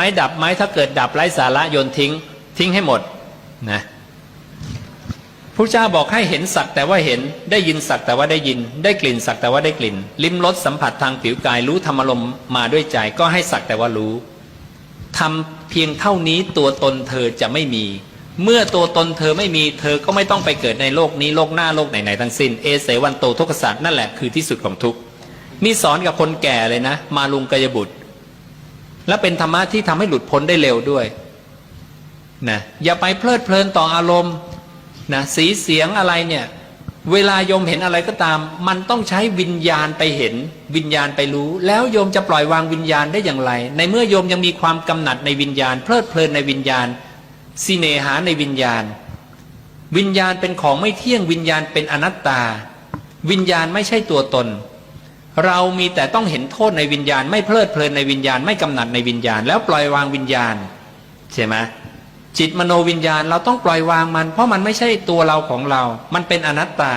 ไม้ดับไม้ถ้าเกิดดับไร้สาระโยนทิ้ง ทิ้งให้หมดนะพระเจ้าบอกให้เห็นสักแต่ว่าเห็นได้ยินสักแต่ว่าได้ยิน ได้กลิ่นสักแต่ว่าได้กลิ่น ลิ้มรสสัมผัสทางผิวกายรู้ธรรมลมมาด้วยใจ ก็ให้สักแต่ว่ารู้ทำเพียงเท่านี้ตัวตนเธอจะไม่มี เมื่อตัวตนเธอไม่มี เธอก็ไม่ต้องไปเกิดในโลกนี้โลกหน้าโลกไหนๆทั้งสิ้นเอเสวันโตทุกขศาสตร์นั่นแหละคือที่สุดของทุกข์นี่สอนกับคนแก่เลยนะ มาลุงกายบุตร และเป็นธรรมะที่ทำให้หลุดพ้นได้เร็วด้วยนะอย่าไปเพลิดเพลินต่ออารมณ์นะสีเสียงอะไรเนี่ย เวลาโยมเห็นอะไรก็ตาม มันต้องใช้วิญญาณไปเห็น วิญญาณไปรู้ แล้วโยมจะปล่อยวางวิญญาณได้อย่างไร ในเมื่อโยมยังมีความกำหนัดในวิญญาณ เพลิดเพลินในวิญญาณสิเนหาในวิญญาณ วิญญาณเป็นของไม่เที่ยงวิญญาณเป็นอนัตตา วิญญาณไม่ใช่ตัวตน เรามีแต่ต้องเห็นโทษในวิญญาณ ไม่เพลิดเพลินในวิญญาณไม่กำหนัดในวิญญาณ แล้วปล่อยวางวิญญาณใช่ไหมจิตมโนวิญญาณเราต้องปล่อยวางมัน เพราะมันไม่ใช่ตัวเราของเรา มันเป็นอนัตตา